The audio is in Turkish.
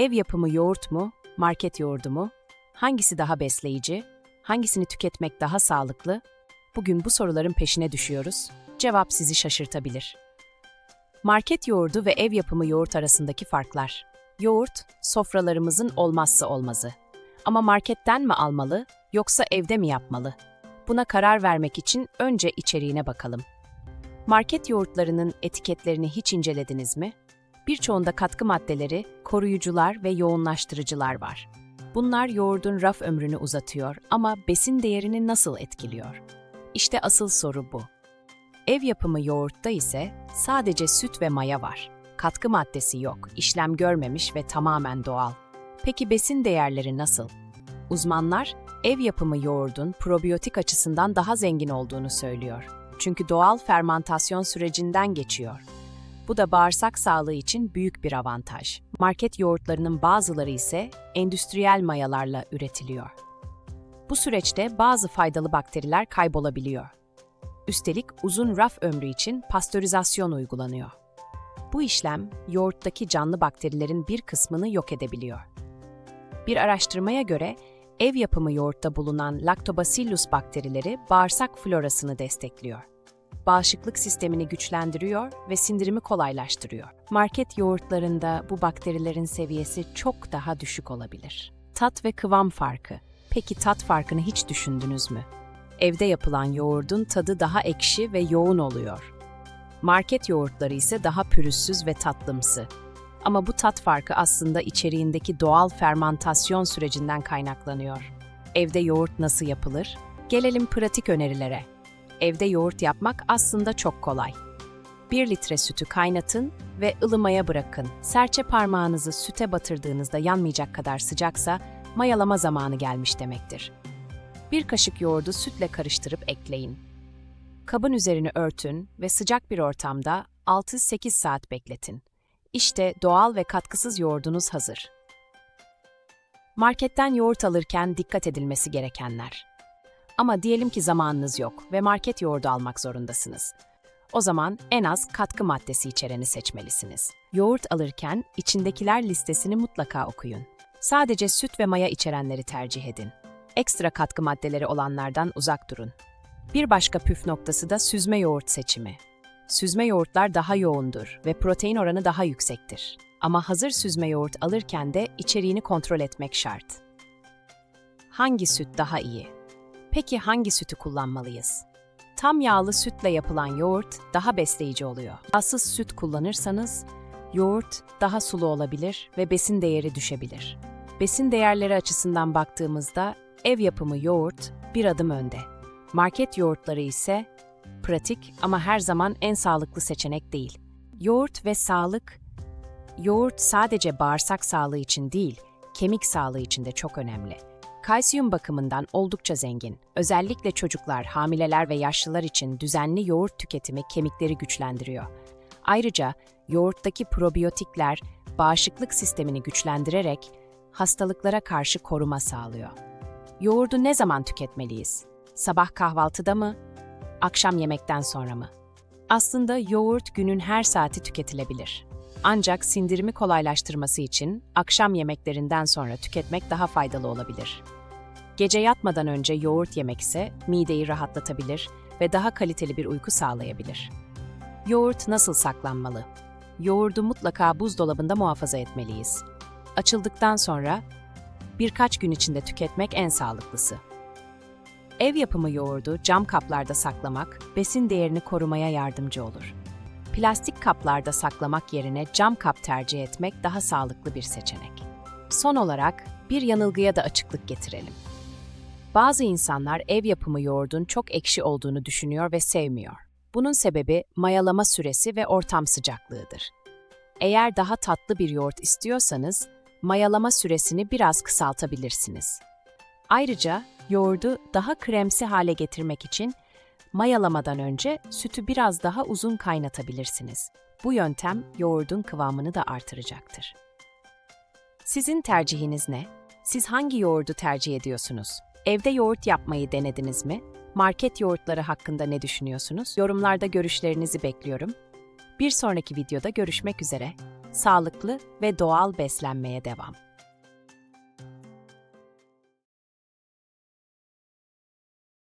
Ev yapımı yoğurt mu, market yoğurdu mu? Hangisi daha besleyici? Hangisini tüketmek daha sağlıklı? Bugün bu soruların peşine düşüyoruz. Cevap sizi şaşırtabilir. Market yoğurdu ve ev yapımı yoğurt arasındaki farklar. Yoğurt, sofralarımızın olmazsa olmazı. Ama marketten mi almalı, yoksa evde mi yapmalı? Buna karar vermek için önce içeriğine bakalım. Market yoğurtlarının etiketlerini hiç incelediniz mi? Birçoğunda katkı maddeleri, koruyucular ve yoğunlaştırıcılar var. Bunlar yoğurdun raf ömrünü uzatıyor ama besin değerini nasıl etkiliyor? İşte asıl soru bu. Ev yapımı yoğurtta ise sadece süt ve maya var. Katkı maddesi yok, işlem görmemiş ve tamamen doğal. Peki besin değerleri nasıl? Uzmanlar ev yapımı yoğurdun probiyotik açısından daha zengin olduğunu söylüyor. Çünkü doğal fermantasyon sürecinden geçiyor. Bu da bağırsak sağlığı için büyük bir avantaj. Market yoğurtlarının bazıları ise endüstriyel mayalarla üretiliyor. Bu süreçte bazı faydalı bakteriler kaybolabiliyor. Üstelik uzun raf ömrü için pastörizasyon uygulanıyor. Bu işlem yoğurttaki canlı bakterilerin bir kısmını yok edebiliyor. Bir araştırmaya göre ev yapımı yoğurtta bulunan Lactobacillus bakterileri bağırsak florasını destekliyor. Bağışıklık sistemini güçlendiriyor ve sindirimi kolaylaştırıyor. Market yoğurtlarında bu bakterilerin seviyesi çok daha düşük olabilir. Tat ve kıvam farkı. Peki tat farkını hiç düşündünüz mü? Evde yapılan yoğurdun tadı daha ekşi ve yoğun oluyor. Market yoğurtları ise daha pürüzsüz ve tatlımsı. Ama bu tat farkı aslında içeriğindeki doğal fermantasyon sürecinden kaynaklanıyor. Evde yoğurt nasıl yapılır? Gelelim pratik önerilere. Evde yoğurt yapmak aslında çok kolay. 1 litre sütü kaynatın ve ılımaya bırakın. Serçe parmağınızı süte batırdığınızda yanmayacak kadar sıcaksa mayalama zamanı gelmiş demektir. Bir kaşık yoğurdu sütle karıştırıp ekleyin. Kabın üzerini örtün ve sıcak bir ortamda 6-8 saat bekletin. İşte doğal ve katkısız yoğurdunuz hazır. Marketten yoğurt alırken dikkat edilmesi gerekenler. Ama diyelim ki zamanınız yok ve market yoğurdu almak zorundasınız. O zaman en az katkı maddesi içereni seçmelisiniz. Yoğurt alırken içindekiler listesini mutlaka okuyun. Sadece süt ve maya içerenleri tercih edin. Ekstra katkı maddeleri olanlardan uzak durun. Bir başka püf noktası da süzme yoğurt seçimi. Süzme yoğurtlar daha yoğundur ve protein oranı daha yüksektir. Ama hazır süzme yoğurt alırken de içeriğini kontrol etmek şart. Hangi süt daha iyi? Peki hangi sütü kullanmalıyız? Tam yağlı sütle yapılan yoğurt daha besleyici oluyor. Yağsız süt kullanırsanız yoğurt daha sulu olabilir ve besin değeri düşebilir. Besin değerleri açısından baktığımızda ev yapımı yoğurt bir adım önde. Market yoğurtları ise pratik ama her zaman en sağlıklı seçenek değil. Yoğurt ve sağlık Yoğurt sadece bağırsak sağlığı için değil, kemik sağlığı için de çok önemli. Kalsiyum bakımından oldukça zengin. Özellikle çocuklar, hamileler ve yaşlılar için düzenli yoğurt tüketimi kemikleri güçlendiriyor. Ayrıca yoğurttaki probiyotikler bağışıklık sistemini güçlendirerek hastalıklara karşı koruma sağlıyor. Yoğurdu ne zaman tüketmeliyiz? Sabah kahvaltıda mı? Akşam yemekten sonra mı? Aslında yoğurt günün her saati tüketilebilir. Ancak sindirimi kolaylaştırması için akşam yemeklerinden sonra tüketmek daha faydalı olabilir. Gece yatmadan önce yoğurt yemek ise mideyi rahatlatabilir ve daha kaliteli bir uyku sağlayabilir. Yoğurt nasıl saklanmalı? Yoğurdu mutlaka buzdolabında muhafaza etmeliyiz. Açıldıktan sonra birkaç gün içinde tüketmek en sağlıklısı. Ev yapımı yoğurdu cam kaplarda saklamak besin değerini korumaya yardımcı olur. Plastik kaplarda saklamak yerine cam kap tercih etmek daha sağlıklı bir seçenek. Son olarak bir yanılgıya da açıklık getirelim. Bazı insanlar ev yapımı yoğurdun çok ekşi olduğunu düşünüyor ve sevmiyor. Bunun sebebi mayalama süresi ve ortam sıcaklığıdır. Eğer daha tatlı bir yoğurt istiyorsanız, mayalama süresini biraz kısaltabilirsiniz. Ayrıca yoğurdu daha kremsi hale getirmek için mayalamadan önce sütü biraz daha uzun kaynatabilirsiniz. Bu yöntem yoğurdun kıvamını da artıracaktır. Sizin tercihiniz ne? Siz hangi yoğurdu tercih ediyorsunuz? Evde yoğurt yapmayı denediniz mi? Market yoğurtları hakkında ne düşünüyorsunuz? Yorumlarda görüşlerinizi bekliyorum. Bir sonraki videoda görüşmek üzere. sağlıklı ve doğal beslenmeye devam.